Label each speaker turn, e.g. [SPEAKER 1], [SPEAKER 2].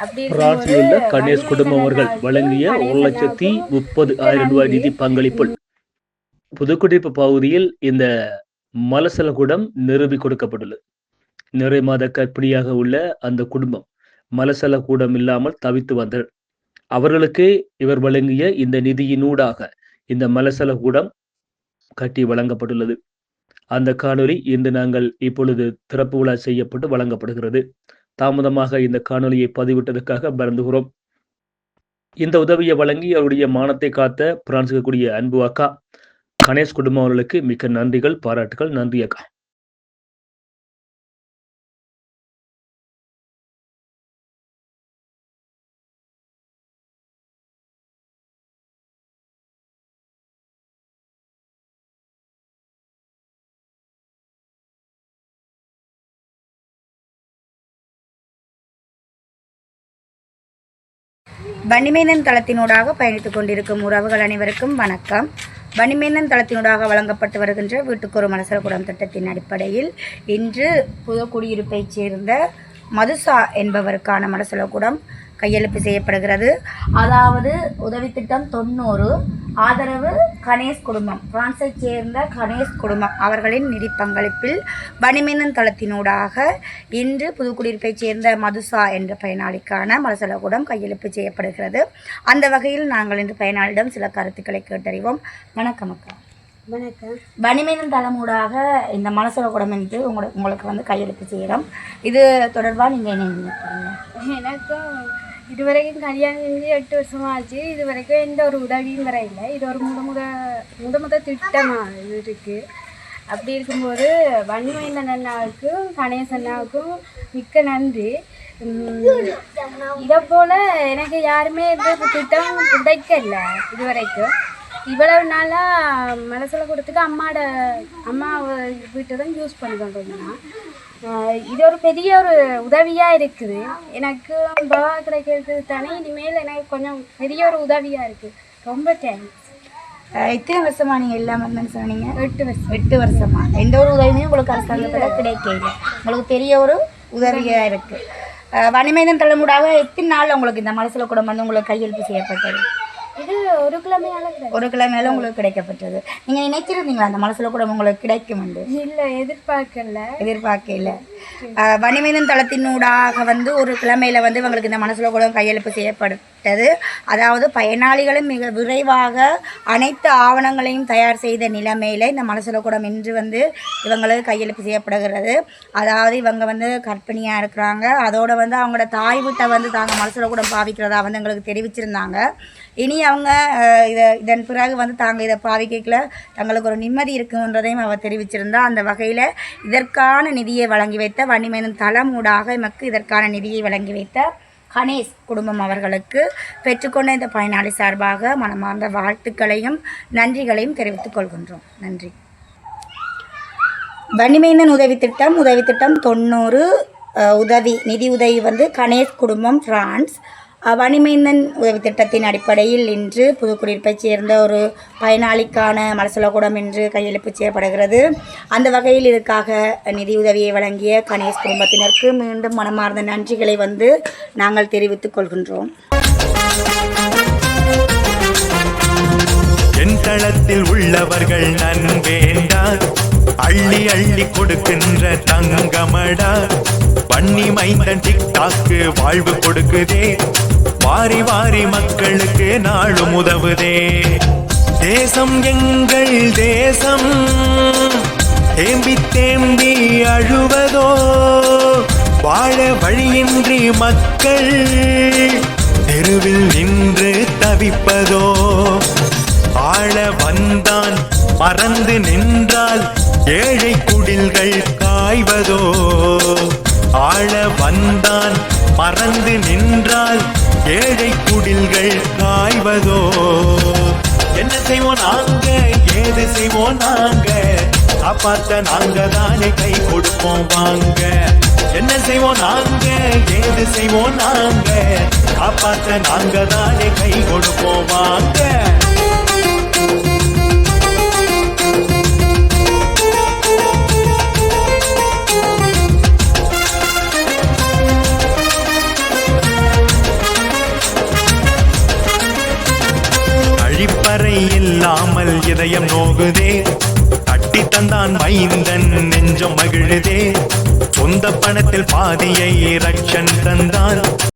[SPEAKER 1] பிரான்சில் கணேஷ் குடும்பம் அவர்கள் வழங்கிய ஒரு லட்சத்தி முப்பது ஆயிரம் ரூபாய் நிதி பங்களிப்பு. புதுக்குடியிருப்பு பகுதியில் இந்த மலசலகுடம் நிறுவி கொடுக்கப்பட்டுள்ளது. நிறை மாத கற்பிணியாக உள்ள அந்த குடும்பம் மலசல கூடம் இல்லாமல் தவித்து வந்தனர் அவர்களுக்கு இவர் வழங்கிய இந்த நிதியினூடாக இந்த மலசல கூடம் கட்டி வழங்கப்பட்டுள்ளது. அந்த காணொளி இன்று நாங்கள் இப்பொழுது திறப்பு விழா செய்யப்பட்டு வழங்கப்படுகிறது. தாமதமாக இந்த காணொலியை பதிவிட்டதற்காக பரந்துகிறோம் இந்த உதவியை வழங்கி அவருடைய மானத்தை காத்த பிரான்சுக்கு கூடிய அன்பு அக்கா. கணேஷ் குடும்பம் அவர்களுக்கு மிக்க நன்றிகள் பாராட்டுகள். நன்றி அக்கா.
[SPEAKER 2] வன்னிமேந்தன் தளத்தினூடாக பயணித்துக் கொண்டிருக்கும் உறவுகள் அனைவருக்கும் வணக்கம். வன்னிமேந்தன் தளத்தினூடாக வழங்கப்பட்டு வருகின்ற வீட்டுக்கொரு மலசரகுடம் திட்டத்தின் அடிப்படையில் இன்று புது குடியிருப்பைச் சேர்ந்த மதுசா என்பவருக்கான மலசலகுடம் கையெழுப்பு செய்யப்படுகிறது. அதாவது உதவி திட்டம் தொண்ணூறு ஆதரவு கணேஷ் குடும்பம். பிரான்ஸைச் சேர்ந்த கணேஷ் குடும்பம். அவர்களின் நிதி பங்களிப்பில் வனிமேந்தன் தளத்தினூடாக இன்று புதுக்குடியிருப்பைச் சேர்ந்த மதுசா என்ற பயனாளிக்கான மலசலகூடம் கையெழுப்பு செய்யப்படுகிறது. அந்த வகையில் நாங்கள் இன்று பயனாளியிடம் சில கருத்துக்களை கேட்டறிவோம். வணக்கம் அக்கா.
[SPEAKER 3] வணக்கம்.
[SPEAKER 2] வனிமேந்தன் தளமூடாக இந்த மலசலகூடம் என்று உங்களுக்கு உங்களுக்கு வந்து கையெழுப்பு செய்கிறோம். இது தொடர்பாக நீங்கள் என்ன
[SPEAKER 3] எனக்கும் இதுவரைக்கும் கல்யாணம் செஞ்சு எட்டு வருஷம் ஆச்சு இது வரைக்கும் எந்த ஒரு உதவியும் வர இல்லை இது ஒரு முத முத திட்டமாக இது இருக்குது அப்படி இருக்கும்போது வன்மையின் அண்ணாவுக்கும் கணேச அண்ணாவுக்கும் மிக்க நன்றி இதை போல் எனக்கு யாருமே இந்த திட்டம் உடைக்கல இது வரைக்கும் இவ்வளவு நாளாக மனசில் கொடுத்துட்டு அம்மாட அம்மா வீட்டை தான் யூஸ் பண்ணிக்கொண்டு இருந்தேன் இது ஒரு பெரிய ஒரு உதவியாக இருக்குது. எனக்கு பவா கிடைக்கிறது தானே இனிமேல் எனக்கு கொஞ்சம் பெரிய ஒரு உதவியாக இருக்குது ரொம்ப தேங்க்ஸ்.
[SPEAKER 2] எத்தனை வருஷமா நீங்கள் எல்லாம் வந்தேன்னு சொன்னீங்க?
[SPEAKER 3] எட்டு வருஷம்.
[SPEAKER 2] எட்டு வருஷமா. எந்த ஒரு உதவியும் உங்களுக்கு அரசாங்கத்தில் கிடைக்கல. உங்களுக்கு பெரிய ஒரு உதவியாக இருக்கு. அஹ் வனிமேதன் தலைமுடாக எத்தனை நாள் உங்களுக்கு இந்த மனசுல கூட வந்து உங்களுக்கு கையெழுத்து செய்யப்பட்டது?
[SPEAKER 3] இது ஒரு கிடையாது
[SPEAKER 2] ஒரு கிழமையில உங்களுக்கு கிடைக்கப்பட்டது நீங்க நினைச்சிருந்தீங்களா அந்த மனசுல கூட உங்களுக்கு கிடைக்கும்
[SPEAKER 3] இல்லை எதிர்பார்க்கல.
[SPEAKER 2] எதிர்பார்க்கல. வனிமேதன் தளத்தினூடாக வந்து ஒரு கிழமையில் வந்து இவங்களுக்கு இந்த மனசுல கூட கையெழுப்பு செய்யப்பட்டது. அதாவது பயனாளிகளும் மிக விரைவாக அனைத்து ஆவணங்களையும் தயார் செய்த நிலைமையில இந்த மனசுல கூடம் இன்று வந்து இவங்களுக்கு கையெழுப்பு செய்யப்படுகிறது. அதாவது இவங்க வந்து கற்பிணியாக இருக்கிறாங்க. அதோடு வந்து அவங்களோட தாய் வீட்டை வந்து தாங்க மனசுல கூட பாவிக்கிறதா வந்து எங்களுக்கு தெரிவிச்சிருந்தாங்க. இனி அவங்க இதை இதன் பிறகு வந்து தாங்க இதை பாவிக்கல. தங்களுக்கு ஒரு நிம்மதி இருக்குன்றதையும் அவர் தெரிவிச்சிருந்தா அந்த வகையில் இதற்கான நிதியை வழங்கி வைத்து வன்னிமேனன் தளமூடாக எமக்கு இதற்கான நிதியை வழங்கி வைத்த கணேஷ் குடும்பம் அவர்களுக்கு பெற்றுக்கொண்ட இந்த பயனாளி சார்பாக மனமார்ந்த வாழ்த்துக்களையும் நன்றிகளையும் தெரிவித்துக் கொள்கின்றோம். நன்றி. வன்னிமேந்தன் உதவி திட்டம் உதவி திட்டம் தொண்ணூறு உதவி நிதி உதவி வந்து கணேஷ் குடும்பம் பிரான்ஸ். வணிமைந்தன் உதவி திட்டத்தின் அடிப்படையில் இன்று புதுக்குடியிருப்பைச் சேர்ந்த ஒரு பயனாளிக்கான மலசலகூடம் இன்று கையெழுப்பு செய்யப்படுகிறது. அந்த வகையில் இதற்காக நிதியுதவியை வழங்கிய கணேஷ் குடும்பத்தினருக்கு மீண்டும் மனமார்ந்த நன்றிகளை வந்து நாங்கள் தெரிவித்துக் கொள்கின்றோம்.
[SPEAKER 4] தளத்தில் உள்ளவர்கள் நன்வேண்டா. அள்ளி அள்ளி கொடுக்கின்ற தங்கமடா. பண்ணி மைந்தன் டிக்டாக்கு வாழ்வு கொடுக்குதே. வாரி வாரி மக்களுக்கு நாளும் உதவுதே. தேசம் எங்கள் தேசம். தேம்பி தேம்பி அழுவதோ வாழ வழியின்றி மக்கள் தெருவில் நின்று தவிப்பதோ. ஆள வந்தான் மறந்து நின்றால் ஏழை குடில்கள் காய்வதோ. ஆள வந்தான் மறந்து நின்றால் ஏழை குடில்கள் காய்வதோ? என்ன செய்வோம் நாங்க? ஏது செய்வோம் நாங்க? காப்பாத்த நாங்க தானே கை கொடுப்போம் வாங்க. என்ன செய்வோம் நாங்க? ஏது செய்வோம் நாங்க? காப்பாத்த நாங்க தானே கை கொடுப்போம் வாங்க. இல்லாமல் இதயம் நோகுதே. தட்டி தந்தான் மைந்தன் நெஞ்சம் மகிழுதே. சொந்த பணத்தில் பாதியை ரக்ஷன் தந்தான்